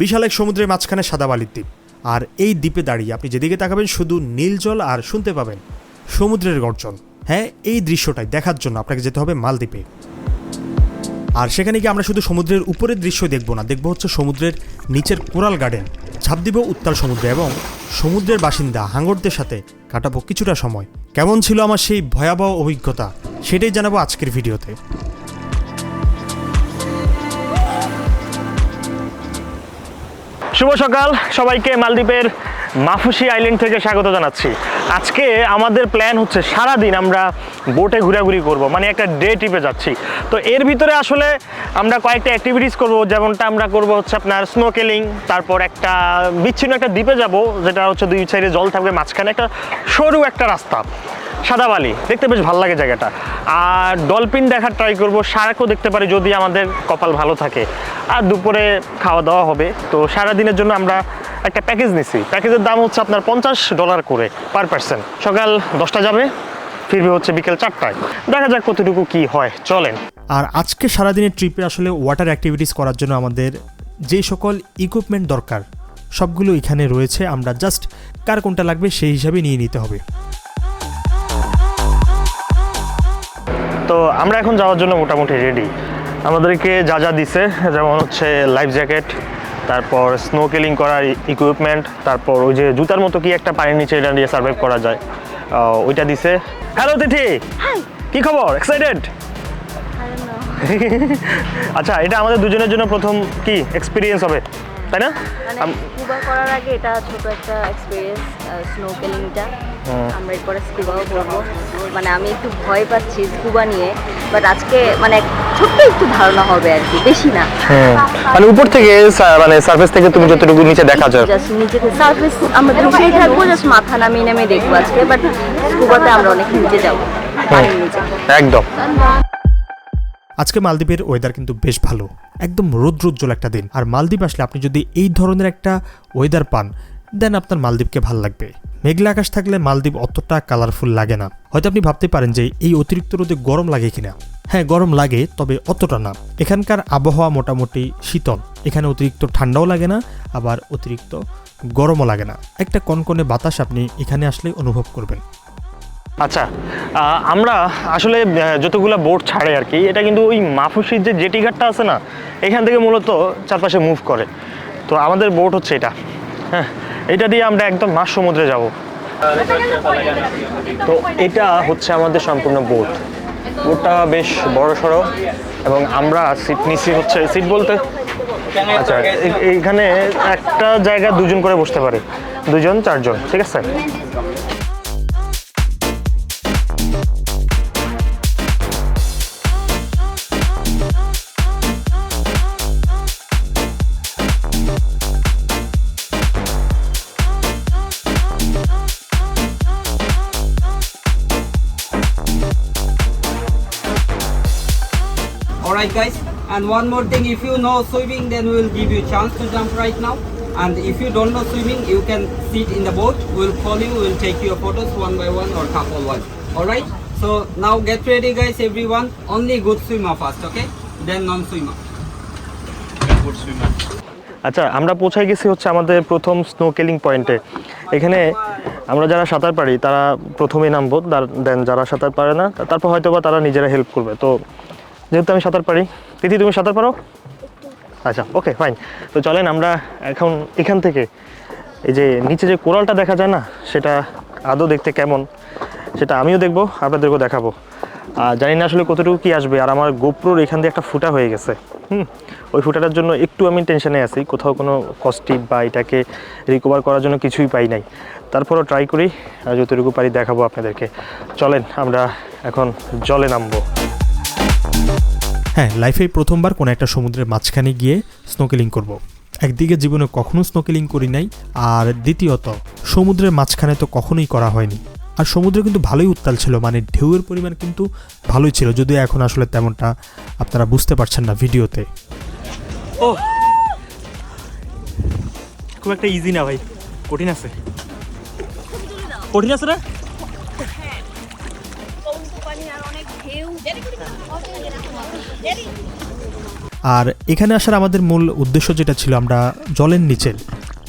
বিশাল এক সমুদ্রের মাঝখানে সাদা বালির দ্বীপ। আর এই দ্বীপে দাঁড়িয়ে আপনি যেদিকে তাকাবেন শুধু নীল জল আর শুনতে পাবেন সমুদ্রের গর্জন। হ্যাঁ এই দৃশ্যটাই দেখার জন্য আপনাকে যেতে হবে মালদ্বীপে। আর সেখানে গিয়ে আমরা শুধু সমুদ্রের উপরের দৃশ্য দেখব না, দেখব হচ্ছে সমুদ্রের নিচের কোরাল গার্ডেন ছাপ দিব উত্তাল সমুদ্রে এবং সমুদ্রের বাসিন্দা হাঙ্গরদের সাথে কাটাবো কিছুটা সময়। কেমন ছিল আমার সেই ভয়াবহ অভিজ্ঞতা, সেটাই জানাব আজকের ভিডিওতে। শুভ সকাল। সবাইকে মালদ্বীপের মাফুসি আইল্যান্ড থেকে স্বাগত জানাচ্ছি। আজকে আমাদের প্ল্যান হচ্ছে সারা দিন আমরা বোটে ঘোরাঘুরি করব মানে একটা ডে ট্রিপে যাচ্ছি। তো এর ভিতরে আসলে আমরা কয়েকটা অ্যাক্টিভিটিস করব, যেমনটা আমরা করব হচ্ছে আপনার স্নোকেলিং তারপর একটা বিচ্ছিন্ন একটা দ্বীপে যাব, যেটা হচ্ছে দুই সাইডে জল থাকবে মাঝখানে, একটা সরু একটা রাস্তা। সাদা বালি দেখতে বেশ ভালো লাগে জায়গাটা। আর ডলফিন দেখার ট্রাই করব শার্কও দেখতে পারি যদি আমাদের কপাল ভালো থাকে। আর দুপুরে খাওয়া দাওয়া হবে, তো সারা দিনের জন্য আমরা একটা প্যাকেজ নিছি। প্যাকেজের দাম হচ্ছে আপনার পঞ্চাশ ডলার করে পার পার্সন সকাল দশটা যাবে, ফিরবে হচ্ছে বিকেল চারটায়। দেখা যাক কতটুকু কি হয়, চলেন। আর আজকে সারাদিনের ট্রিপে আসলে ওয়াটার অ্যাক্টিভিটিস করার জন্য আমাদের যে সকল ইকুইপমেন্ট দরকার, সবগুলো এখানে রয়েছে। আমরা জাস্ট কার কোনটা লাগবে সেই হিসাবে নিয়ে নিতে হবে। তো আমরা এখন যাওয়ার জন্য মোটামুটি রেডি আমাদেরকে যা যা দিছে যেমন হচ্ছে লাইফ জ্যাকেট তারপর স্নোকেলিং করার ইকুইপমেন্ট তারপর ওই যে জুতার মতো কি একটা পানির নিচে এটা দিয়ে সার্ভাইভ করা যায় ওইটা দিছে। হ্যালো তিথি! কি খবর? এক্সাইটেড আচ্ছা এটা আমাদের দুজনের জন্য প্রথম কি? এক্সপিরিয়েন্স হবে। তাই না? মানে স্কুবা করার আগে এটা ছোট একটা এক্সপিরিয়েন্স স্নোকেলিংটা আমরা এরপরে স্কুবাও করব। মানে আমি একটু ভয় পাচ্ছি স্কুবা নিয়ে বাট আজকে মানে ছোট্ট একটু ধারণা হবে আর কি বেশি না। মানে উপর থেকে মানে সার্ফেস থেকে তুমি যতটুকু নিচে দেখা যায়। জাস্ট নিচে সার্ফেস আমরা নিচেই থাকব জাস্ট মাথা নামিয়ে নামিয়ে দেখব আজকে বাট স্কুবাতে আমরা অনেক নিচে যাব। একদম। আজকে মালদ্বীপের ওয়েদার কিন্তু বেশ ভালো। একদম রৌদ্রোজ্জ্বল একটা দিন। আর মালদ্বীপ আসলে আপনি যদি এই ধরনের একটা ওয়েদার পান দেন আপনার মালদ্বীপকে ভালো লাগবে। মেঘলা আকাশ থাকলে মালদ্বীপ অতটা কালারফুল লাগে না। হয়তো আপনি ভাবতে পারেন যে এই অতিরিক্ত রোদে গরম লাগে কিনা। হ্যাঁ গরম লাগে, তবে অতটা না। এখানকার আবহাওয়া মোটামুটি শীতল। এখানে অতিরিক্ত ঠান্ডাও লাগে না, আবার অতিরিক্ত গরমও লাগে না। একটা কনকনে বাতাস আপনি এখানে আসলে অনুভব করবেন। আচ্ছা আমরা আসলে যতগুলা বোট ছাড়ে আর কি এটা কিন্তু ওই মাফুসির যে জেটি ঘাটটা আছে না, এখান থেকে মূলত চারপাশে মুভ করে। তো আমাদের বোট হচ্ছে এটা। হ্যাঁ এটা দিয়ে আমরা একদম মাছ সমুদ্রে যাব। তো এটা হচ্ছে আমাদের সম্পূর্ণ বোট বোটটা বেশ বড় সড়ো এবং আমরা সিট নিচ্ছি হচ্ছে সিট বলতে? আচ্ছা এ- এইখানে একটা জায়গা দুজন করে বসতে পারে। দুজন, চারজন, ঠিক আছে? Guys, and one more thing, if you know swimming, then we will give you chance to jump right now. And if you don't know swimming, you can sit in the boat. We'll call you, we'll take your photos one by one or couple one. Alright, so now get ready guys, everyone. Only good swimmer first, okay? Then non-swimmer. আচ্ছা আমরা পৌঁছায় গেছি হচ্ছে আমাদের প্রথম স্নোকেলিং পয়েন্টে এখানে আমরা যারা সাঁতার পারি তারা প্রথমেই নামবো দেন যারা সাঁতার পারে না তারপর হয়তো বা তারা নিজেরা হেল্প করবে তো যেহেতু আমি সাঁতার পারি। তিথি, তুমি সাঁতার পারো? আচ্ছা ওকে ফাইন তো চলেন আমরা এখন এখান থেকে। এই যে নিচে যে কোরালটা দেখা যায় না, সেটা আদৌ দেখতে কেমন? সেটা আমিও দেখব, আপনাদেরকেও দেখাবো। আর জানি না আসলে কতটুকু কি আসবে, আর আমার গোপ্রোর এখান দিয়ে একটা ফুটা হয়ে গেছে। হুম, ওই ফুটাটার জন্য একটু আমি টেনশনে আছি। কোথাও কোনো কস্টিপ বা এটাকে রিকভার করার জন্য কিছুই পাই নাই। তারপরও ট্রাই করি যতটুকু পারি দেখাবো আপনাদেরকে। চলেন, আমরা এখন জলে নামবো। হ্যাঁ লাইফে প্রথমবার কোনো একটা সমুদ্রের মাঝখানে গিয়ে স্নোকেলিং করব। একদিকে জীবনে কখনো স্নোকেলিং করি নাই, আর দ্বিতীয়ত, সমুদ্রের মাঝখানে তো কখনোই করা হয়নি। আর সমুদ্র কিন্তু ভালোই উত্তাল ছিল মানে ঢেউয়ের পরিমাণ কিন্তু ভালোই ছিল, যদিও এখন আসলে তেমনটা আপনারা বুঝতে পারছেন না ভিডিওতে। ও খুব একটা ইজি না ভাই, কঠিন আছে। কঠিন আছে না? আর এখানে আসার আমাদের মূল উদ্দেশ্য যেটা ছিল আমরা জলের নিচের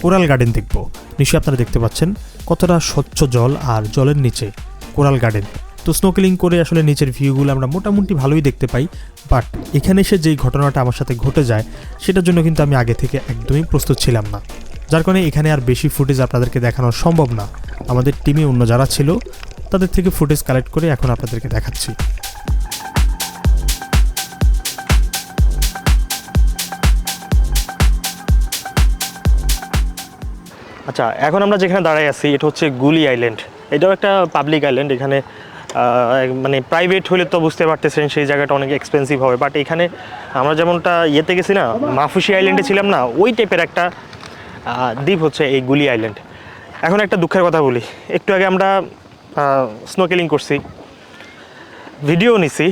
কোরাল গার্ডেন দেখব। নিশ্চয়ই আপনারা দেখতে পাচ্ছেন কতটা স্বচ্ছ জল আর জলের নিচে কোরাল গার্ডেন। তো স্নোকেলিং করে আসলে নিচের ভিউগুলো আমরা মোটামুটি ভালোই দেখতে পাই। বাট এখানে এসে যেই ঘটনাটা আমার সাথে ঘটে যায়, সেটার জন্য কিন্তু আমি আগে থেকে একদমই প্রস্তুত ছিলাম না। যার কারণে এখানে আর বেশি ফুটেজ আপনাদেরকে দেখানো সম্ভব না। আমাদের টিমে অন্য যারা ছিল, তাদের থেকে ফুটেজ কালেক্ট করে এখন আপনাদেরকে দেখাচ্ছি। আচ্ছা এখন আমরা যেখানে দাঁড়াই আছি, এটা হচ্ছে গুলি আইল্যান্ড। এটাও একটা পাবলিক আইল্যান্ড এখানে মানে প্রাইভেট হলে তো বুঝতে পারতেছেন সেই জায়গাটা অনেক এক্সপেন্সিভ হবে। বাট এখানে আমরা যেমনটা ইয়েতে গেছি না, মাফুসি আইল্যান্ডে ছিলাম না, ওই টাইপের একটা দ্বীপ হচ্ছে এই গুলি আইল্যান্ড। এখন একটা দুঃখের কথা বলি, একটু আগে আমরা স্নোকেলিং করছি ভিডিও নিছি,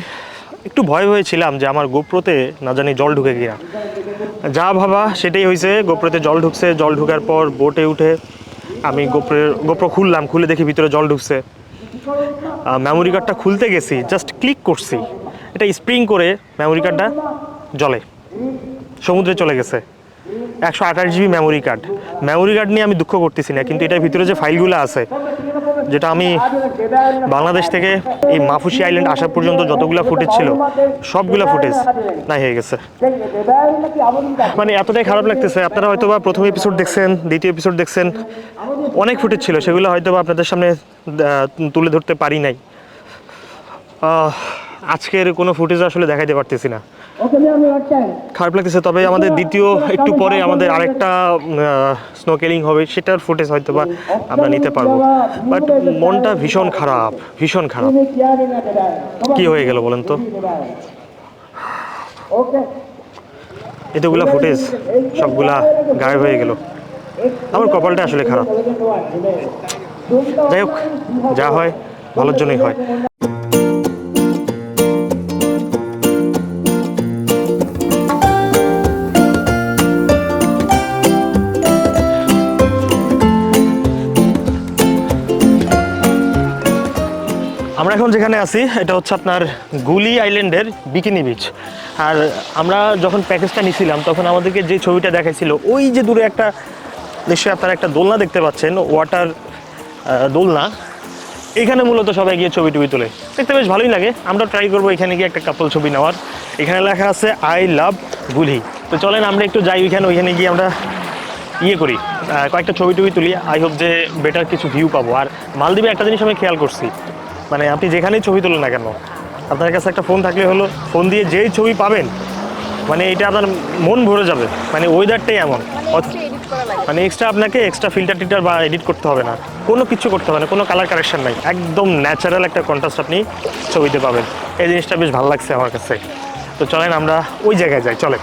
একটু ভয় হয়েছিলাম যে আমার গোপ্রোতে না জানি জল ঢুকে কিনা। যা ভাবা সেটাই হয়েছে গোপ্রোতে জল ঢুকছে, জল ঢুকার পর বোটে উঠে আমি গোপ্রের, গোপ্রো খুললাম, খুলে দেখি ভিতরে জল ঢুকছে। মেমোরি কার্ডটা খুলতে গেছি জাস্ট ক্লিক করছি। এটা স্প্রিং করে মেমোরি কার্ডটা জলে সমুদ্রে চলে গেছে। একশো আঠাশ GB memory card memory card নিয়ে আমি দুঃখ করতেছি না, কিন্তু এটার ভিতরে যে ফাইলগুলো আছে যেটা আমি বাংলাদেশ থেকে এই মাফুসি আইল্যান্ড আসা পর্যন্ত যতগুলো ফুটেজ ছিল, সবগুলো ফুটেজ নাই হয়ে গেছে। মানে এতটাই খারাপ লাগতেছে, আপনারা হয়তো বা প্রথম এপিসোড দেখছেন, দ্বিতীয় এপিসোড দেখছেন, অনেক ফুটেজ ছিল, সেগুলো হয়তো বা আপনাদের সামনে তুলে ধরতে পারি নাই। আজকের কোনো ফুটেজ আসলে দেখাইতে পারতেছি না। খারাপ লাগতেছে তবে আমাদের দ্বিতীয় একটু পরে আমাদের আরেকটা স্নোকেলিং হবে সেটার ফুটেজ হয়তো বা আমরা নিতে পারব। বাট মনটা ভীষণ খারাপ ভীষণ খারাপ। কি হয়ে গেল বলেন তো? এতগুলা ফুটেজ সবগুলা গায়েব হয়ে গেল। আমার কপালটা আসলে খারাপ। যাই হোক যা হয় ভালোর জন্যই হয়। যেখানে আছি, এটা হচ্ছে আপনার গুলি আইল্যান্ডের বিকিনি বিচ আর আমরা যখন প্যাকেজটা নিছিলাম, তখন আমাদেরকে যে ছবিটা দেখাইছিল, ওই যে দূরে একটা নিশ্চয়ই আপনারা একটা দোলনা দেখতে পাচ্ছেন ওয়াটার দোলনা। এখানে মূলত সবাই গিয়ে ছবি টবি তোলে। দেখতে বেশ ভালোই লাগে। আমরা ট্রাই করব এখানে গিয়ে একটা কাপল ছবি নেওয়ার। এখানে লেখা আছে আই লাভ গুলি। তো চলেন, আমরা একটু যাই ওইখানে ওইখানে গিয়ে আমরা ইয়ে করি। কয়েকটা ছবি টবি তুলি। আই হোপ যে বেটার কিছু ভিউ পাবো। আর মালদ্বীপে একটা জিনিস আমি খেয়াল করছি মানে আপনি যেখানেই ছবি তুলেন না কেন আপনার কাছে একটা ফোন থাকলে হলো ফোন দিয়ে যেই ছবি পাবেন মানে এটা আপনার মন ভরে যাবে মানে ওয়েদারটাই এমন। মানে এক্সট্রা আপনাকে এক্সট্রা ফিল্টার টিল্টার বা এডিট করতে হবে না কোনো কিছু করতে হবে না কোনো কালার কারেকশন নাই একদম ন্যাচারাল একটা কন্ট্রাস্ট আপনি ছবিতে পাবেন। এই জিনিসটা বেশ ভালো লাগছে আমার কাছে। তো চলেন আমরা ওই জায়গায় যাই চলেন।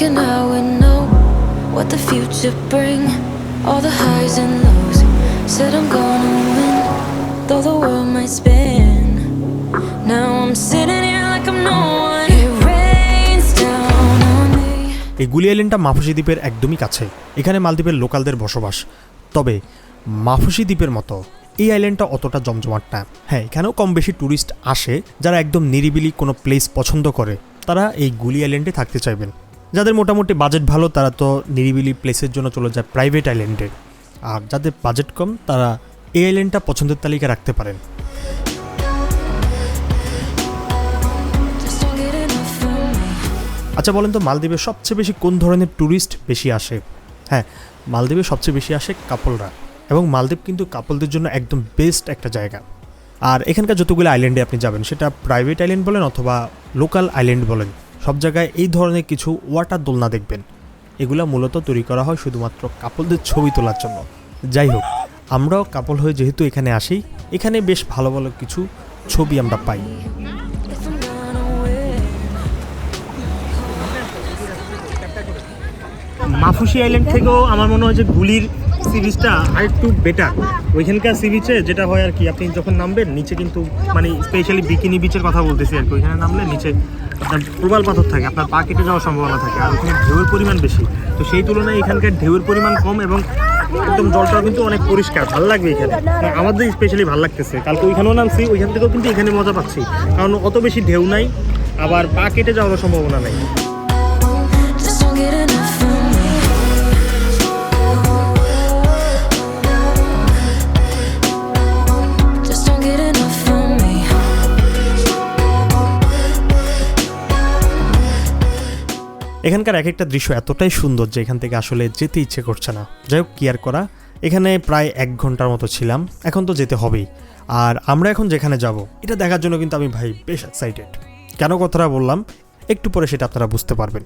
Thinking I would know what the future bring. All the highs and lows. Said I'm gonna win, though the world might spin. Now I'm sitting here like I'm no one. It rains down on me. এই গুলি আইল্যান্ডটা মাফুসি দ্বীপের একদমই কাছে এখানে মালদ্বীপের লোকালদের বসবাস তবে মাফুসি দ্বীপের মতো এই আইল্যান্ডটা অতটা জমজমাট না হ্যাঁ এখানেও কম বেশি ট্যুরিস্ট আসে যারা একদম নিরিবিলি কোনো প্লেস পছন্দ করে তারা এই গুলি আইল্যান্ডে থাকতে চাইবেন যাদের মোটামুটি বাজেট ভালো, তারা তো নিরিবিলি প্লেসের জন্য চলে যায় প্রাইভেট আইল্যান্ডে আর যাদের বাজেট কম, তারা এই আইল্যান্ডটা পছন্দের তালিকা রাখতে পারেন. আচ্ছা বলেন তো মালদ্বীপে সবচেয়ে বেশি কোন ধরনের ট্যুরিস্ট বেশি আসে? হ্যাঁ মালদ্বীপে সবচেয়ে বেশি আসে কাপলরা। এবং মালদ্বীপ কিন্তু কাপলদের জন্য একদম বেস্ট একটা জায়গা। আর এখানকার যতগুলো আইল্যান্ডে আপনি যাবেন, সেটা প্রাইভেট আইল্যান্ড বলেন অথবা লোকাল আইল্যান্ড বলেন। সব জায়গায় এই ধরনের কিছু ওয়াটার দোলনা দেখবেন এগুলো মূলত তৈরি করা হয় শুধুমাত্র কাপলদের ছবি তোলার জন্য যাই হোক, আমরাও কাপল হয়ে যেহেতু এখানে আসি, এখানে বেশ ভালো ভালো কিছু ছবি আমরা পাই. মাফুসি আইল্যান্ড থেকেও আমার মনে হয় যে গুলির সি বিচটা আর একটু বেটার ওইখানকার সি বিচে যেটা হয় আর কি আপনি যখন নামবেন নিচে কিন্তু মানে স্পেশালি বিকিনি বিচের কথা বলতেছি আর কি ওইখানে নামলে নিচে আপনার প্রবাল পাথর থাকে আপনার পা কেটে যাওয়ার সম্ভাবনা থাকে আর ওখানে ঢেউয়ের পরিমাণ বেশি। তো সেই তুলনায় এখানকার ঢেউয়ের পরিমাণ কম এবং একদম জলটাও কিন্তু অনেক পরিষ্কার ভালো লাগবে এখানে। না, আমাদের স্পেশালি ভালো লাগতেছে। কালকে ওইখানেও নামছি ওইখান থেকেও কিন্তু এখানে মজা পাচ্ছি। কারণ অত বেশি ঢেউ নাই আবার পা কেটে যাওয়ার সম্ভাবনা নাই। এখানকার এক একটা দৃশ্য এতটাই সুন্দর যে এখান থেকে আসলে যেতে ইচ্ছে করছে না। যাই হোক, কি আর করা? এখানে প্রায় এক ঘণ্টার মতো ছিলাম, এখন তো যেতে হবেই। আর আমরা এখন যেখানে যাব, এটা দেখার জন্য কিন্তু আমি ভাই বেশ এক্সাইটেড কেন কথাটা বললাম? একটু পরে সেটা আপনারা বুঝতে পারবেন।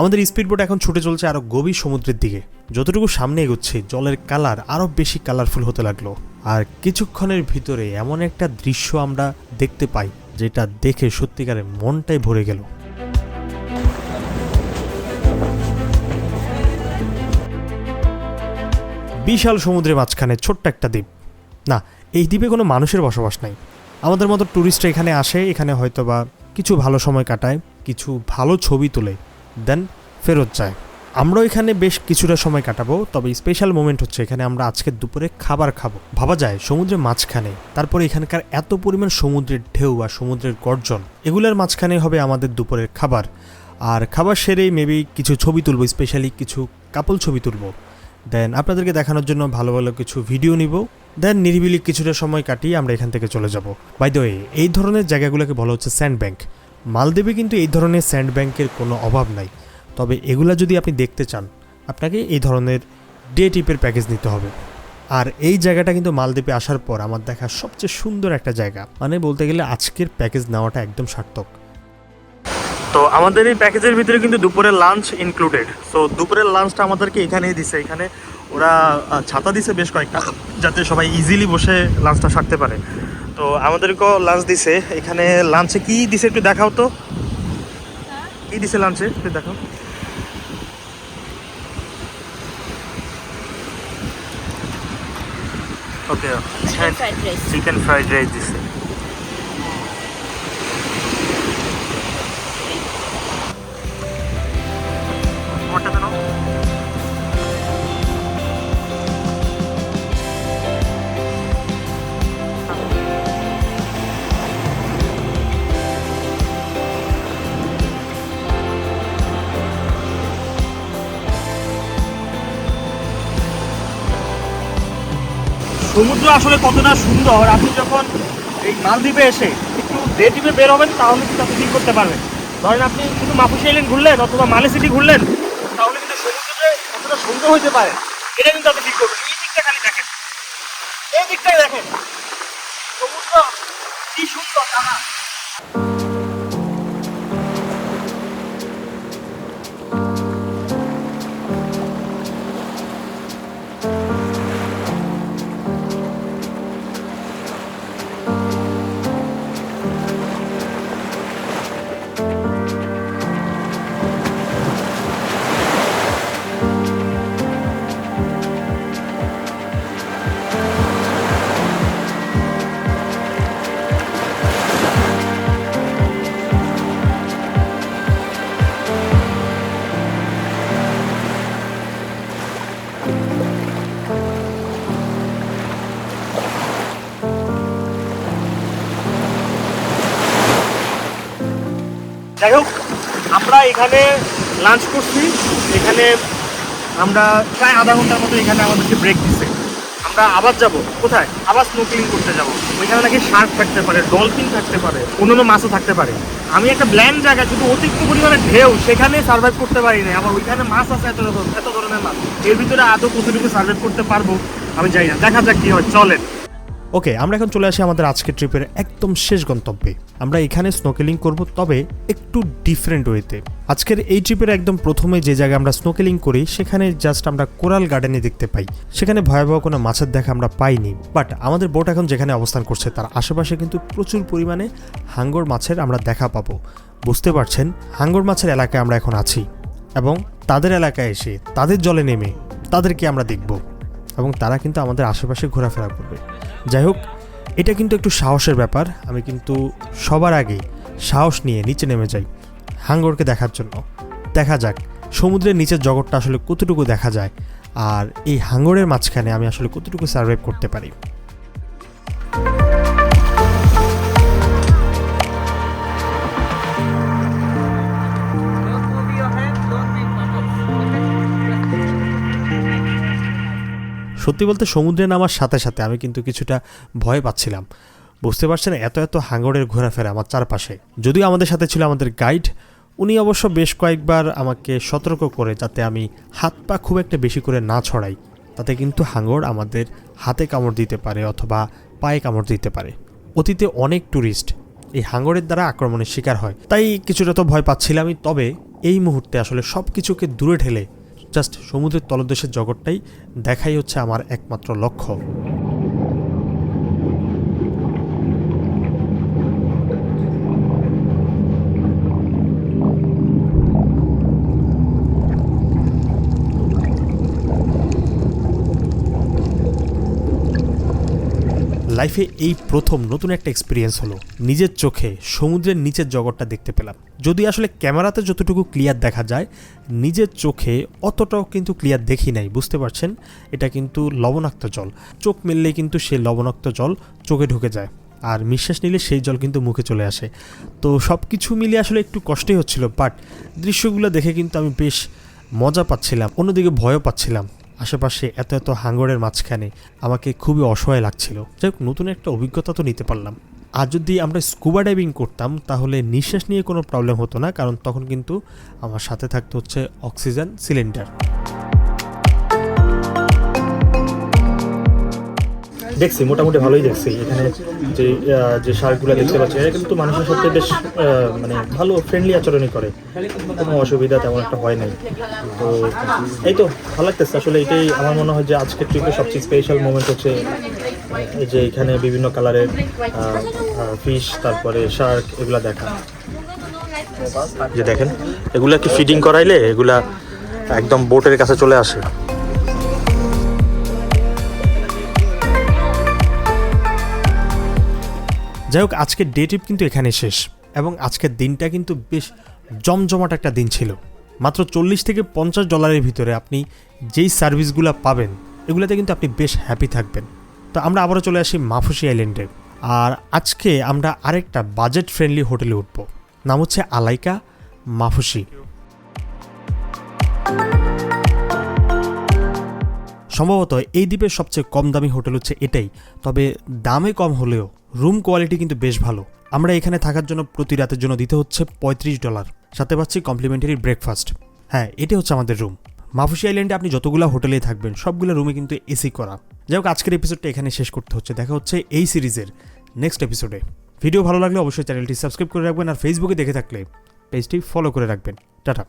আমাদের স্পিডবোট এখন ছুটে চলছে আরও গভীর সমুদ্রের দিকে। যতটুকু সামনে এগোচ্ছে, জলের কালার আরও বেশি কালারফুল হতে লাগল। আর কিছুক্ষণের ভিতরে এমন একটা দৃশ্য আমরা দেখতে পাই, যেটা দেখে সত্যিকারের মনটাই ভরে গেল। বিশাল সমুদ্রের মাঝখানে ছোট্ট একটা দ্বীপ। না, এই দ্বীপে কোনো মানুষের বসবাস নাই। আমাদের মতো ট্যুরিস্টরা এখানে আসে, এখানে হয়তো বা কিছু ভালো সময় কাটায়, কিছু ভালো ছবি তোলে। দেন ফেরত যায়। আমরা এখানে বেশ কিছুটা সময় কাটাবো, তবে স্পেশাল মোমেন্ট হচ্ছে এখানে আমরা আজকে দুপুরে খাবার খাব। ভাবা যায় সমুদ্রের মাঝখানে, তারপরে এখানকার এত পরিমাণ সমুদ্রের ঢেউ আর সমুদ্রের গর্জন, এগুলোর মাঝখানে হবে আমাদের দুপুরের খাবার। আর খাবার সেরেই মেবি কিছু ছবি তুলবো স্পেশালি কিছু কাপল ছবি তুলবো। দেন আপনাদেরকে দেখানোর জন্য ভালো ভালো কিছু ভিডিও নিব। দেন নিরিবিলি কিছুটা সময় কাটিয়ে আমরা এখান থেকে চলে যাব। বাই ওয়ে এই ধরনের জায়গাগুলোকে বলা হচ্ছে স্যান্ড ব্যাংক মালদ্বীপে কিন্তু এই ধরনের স্যান্ড ব্যাংকের কোনো অভাব নাই। তবে এগুলা যদি আপনি দেখতে চান, আপনাকে এই ধরনের ডে টিপের প্যাকেজ নিতে হবে। আর এই জায়গাটা কিন্তু মালদ্বীপে আসার পর আমার দেখা সবচেয়ে সুন্দর একটা জায়গা। মানে বলতে গেলে আজকের প্যাকেজ নেওয়াটা একদম সার্থক। তো আমাদের এই প্যাকেজের ভিতরে কিন্তু দুপুরের লাঞ্চ ইনক্লুডেড সো দুপুরের লাঞ্চটা আমাদেরকে এখানেই দিছে। এখানে ওরা ছাতা দিছে বেশ কয়েকটা। যাতে সবাই ইজিলি বসে লাঞ্চটা সারতে পারে। তো আমাদেরকেও লাঞ্চ দিছে। এখানে লাঞ্চে কি দিছে একটু দেখাও তো। কি দিছে লাঞ্চে একটু দেখাও। ওকে চিকেন ফ্রাইড রাইস দিছে। সমুদ্র আসলে কতটা সুন্দর, আপনি যখন এই মালদ্বীপে এসে একটু ডে টিপে বের হবেন, তাহলে কিন্তু আপনি ফিল করতে পারবেন। ধরেন আপনি শুধু মাপুসি আইল্যান্ড ঘুরলেন অথবা মালে সিটি ঘুরলেন, তাহলে কিন্তু সমুদ্রে কতটা সুন্দর হইতে পারে, এটা কিন্তু আপনি ফিল করবেন। এই দিকটা খালি দেখেন। এই দিকটাই দেখেন। সমুদ্র কি সুন্দর জানা যাই হোক, আমরা এখানে লাঞ্চ করছি। এখানে আমরা প্রায় আধা ঘণ্টার মতো এখানে আমাদেরকে ব্রেক দিচ্ছে আমরা আবার যাব। কোথায়? আবার স্নোকিলিং করতে যাব। ওইখানে নাকি শার্ক থাকতে পারে ডলফিন থাকতে পারে, অন্যান্য মাছও থাকতে পারে। আমি একটা ব্ল্যান্ড জায়গা, শুধু অতিরিক্ত পরিমাণে ঢেউ, সেখানে সার্ভাইভ করতে পারি না আবার ওইখানে মাছ আছে এত এত ধরনের মাছ। এর ভিতরে আদৌ কতটুকু সার্ভাইভ করতে পারব, আমি জানি না। দেখা যাক কি হয়। চলেন। ওকে, আমরা এখন চলে আসি আমাদের আজকের ট্রিপের একদম শেষ গন্তব্যে। আমরা এখানে স্নোকেলিং করব, তবে একটু ডিফারেন্ট ওয়েতে আজকের এই ট্রিপের একদম প্রথমে যে জায়গায় আমরা স্নোকেলিং করি, সেখানে জাস্ট আমরা কোরাল গার্ডেনে দেখতে পাই। সেখানে ভয়াবহ কোনো মাছের দেখা আমরা পাইনি। বাট আমাদের বোট এখন যেখানে অবস্থান করছে, তার আশেপাশে কিন্তু প্রচুর পরিমাণে হাঙ্গর মাছের আমরা দেখা পাবো। বুঝতে পারছেন? হাঙ্গর মাছের এলাকায় আমরা এখন আছি। এবং তাদের এলাকায় এসে তাদের জলে নেমে তাদেরকে আমরা দেখব। এবং তারা কিন্তু আমাদের আশেপাশে ঘোরাফেরা করবে। যাই হোক, এটা কিন্তু একটু সাহসের ব্যাপার। আমি কিন্তু সবার আগে সাহস নিয়ে নিচে নেমে যাই, হাঙ্গরকে দেখার জন্য। দেখা যাক, সমুদ্রের নিচের জগৎটা আসলে কতটুকু দেখা যায়, আর এই হাঙ্গরের মাঝখানে আমি আসলে কতটুকু সার্ভাইভ করতে পারি। সত্যি বলতে সমুদ্রে নামার সাথে সাথে আমি কিন্তু কিছুটা ভয় পাচ্ছিলাম। বুঝতে পারছেন, এত এত হাঙ্গরের ঘোরাফেরা আমার চারপাশে। যদিও আমাদের সাথে ছিল আমাদের গাইড, উনি অবশ্য বেশ কয়েকবার আমাকে সতর্ক করে যাতে আমি হাত পা খুব একটা বেশি করে না ছড়াই। তাতে কিন্তু হাঙ্গর আমাদের হাতে কামড় দিতে পারে অথবা পায়ে কামড় দিতে পারে। অতীতে অনেক ট্যুরিস্ট এই হাঙ্গরের দ্বারা আক্রমণের শিকার হয়। তাই কিছুটা তো ভয় পাচ্ছিলামই, তবে এই মুহূর্তে আসলে সব কিছুকে দূরে ঠেলে জাস্ট সমুদ্রের তলদেশের জগৎটাই দেখাই হচ্ছে আমার একমাত্র লক্ষ্য। লাইফে এই প্রথম নতুন একটা এক্সপিরিয়েন্স হলো। নিজের চোখে সমুদ্রের নিচের জগৎটা দেখতে পেলাম। যদি আসলে ক্যামেরাতে যতটুকু ক্লিয়ার দেখা যায়, নিজের চোখে অতটাও কিন্তু ক্লিয়ার দেখি নাই, বুঝতে পারছেন? এটা কিন্তু লবণাক্ত জল। চোখ মেললে কিন্তু সেই লবণাক্ত জল চোখে ঢুকে যায়, আর নিঃশ্বাস নিলে সেই জল কিন্তু মুখে চলে আসে। তো সব কিছু মিলে আসলে একটু কষ্টই হচ্ছিল বাট দৃশ্যগুলো দেখে কিন্তু আমি বেশ মজা পাচ্ছিলাম, অন্যদিকে ভয়ও পাচ্ছিলাম। আশেপাশে এত এত হাঙ্গরের মাঝখানে আমাকে খুবই অসহায় লাগছিল। যাই হোক নতুন একটা অভিজ্ঞতা তো নিতে পারলাম। আর যদি আমরা স্কুবা ডাইভিং করতাম, তাহলে নিঃশ্বাস নিয়ে কোনো প্রবলেম হতো না, কারণ তখন কিন্তু আমার সাথে থাকতে হচ্ছে অক্সিজেন সিলিন্ডার দেখছি, মোটামুটি ভালোই দেখছি। এখানে যে যে শার্কগুলো দেখতে পাচ্ছি, এরা কিন্তু মানুষের সাথে বেশ মানে ভালো ফ্রেন্ডলি আচরণই করে। কোনো অসুবিধা তেমন একটা হয় নাই। তো এই তো, ভালো লাগতেছে। আসলে এটাই আমার মনে হয় যে আজকের ট্রিপের সবচেয়ে স্পেশাল মোমেন্ট হচ্ছে যে এখানে বিভিন্ন কালারের ফিশ তারপরে শার্ক এগুলা দেখা। যে দেখেন, এগুলা কি ফিডিং করাইলে? এগুলা একদম বোটের কাছে চলে আসে। যাই হোক, আজকের ডে ট্রিপ কিন্তু এখানে শেষ এবং আজকের দিনটা কিন্তু বেশ জমজমাট একটা দিন ছিল। মাত্র চল্লিশ থেকে পঞ্চাশ ডলারের ভিতরে আপনি যেই সার্ভিসগুলো পাবেন, এগুলোতে কিন্তু আপনি বেশ হ্যাপি থাকবেন। তো আমরা আবারও চলে আসি মাফুসি আইল্যান্ডে আর আজকে আমরা আরেকটা বাজেট ফ্রেন্ডলি হোটেলে উঠব। নাম হচ্ছে আলাইকা মাফুসি। সম্ভবত এই দ্বীপের সবচেয়ে কম দামি হোটেল হচ্ছে এটাই, তবে দামে কম হলেও রুম কোয়ালিটি কিন্তু বেশ ভালো। আমরা এখানে থাকার জন্য প্রতি রাতের জন্য দিতে হচ্ছে পঁয়ত্রিশ ডলার। সাথে পাচ্ছি কমপ্লিমেন্টারি ব্রেকফাস্ট। হ্যাঁ এটাই হচ্ছে আমাদের রুম। মাফুসি আইল্যান্ডে আপনি যতগুলো হোটেলে থাকবেন, সবগুলো রুমে কিন্তু এসি করা। যাই হোক, আজকের এপিসোডটা এখানে শেষ করতে হচ্ছে। দেখা হচ্ছে এই সিরিজের নেক্সট এপিসোডে ভিডিও ভালো লাগলে অবশ্যই চ্যানেলটি সাবস্ক্রাইব করে রাখবেন আর ফেসবুকে দেখে থাকলে পেজটি ফলো করে রাখবেন। টাটা।